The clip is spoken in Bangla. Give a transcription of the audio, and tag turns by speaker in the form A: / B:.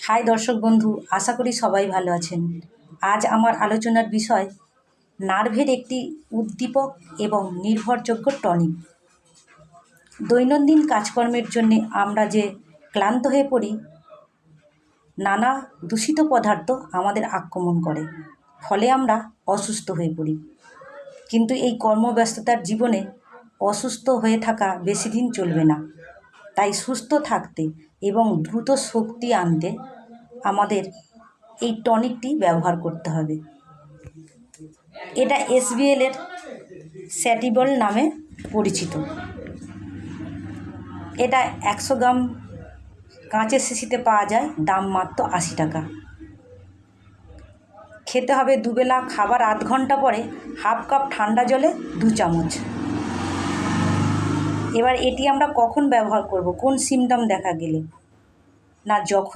A: হাই দর্শক বন্ধু, আশা করি সবাই ভালো আছেন। আজ আমার আলোচনার বিষয়, নার্ভের একটি উদ্দীপক এবং নির্ভরযোগ্য টনিক। দৈনন্দিন কাজকর্মের জন্যে আমরা যে ক্লান্ত হয়ে পড়ি, নানা দূষিত পদার্থ আমাদের আক্রমণ করে, ফলে আমরা অসুস্থ হয়ে পড়ি। কিন্তু এই কর্মব্যস্ততার জীবনে অসুস্থ হয়ে থাকা বেশি দিন চলবে না। তাই সুস্থ থাকতে এবং দ্রুত শক্তি আনতে আমাদের এই টনিকটি ব্যবহার করতে হবে। এটা এসবিএলের স্যাটিবল নামে পরিচিত। এটা একশো গ্রাম কাঁচের শিশিতে পাওয়া যায়, দাম মাত্র আশি টাকা। খেতে হবে দুবেলা, খাবার আধ ঘণ্টা পরে হাফ কাপ ঠান্ডা জলে দু চামচ। এবার এটি আমরা কখন ব্যবহার করব? কোন সিমটম দেখা গেলে? না যখন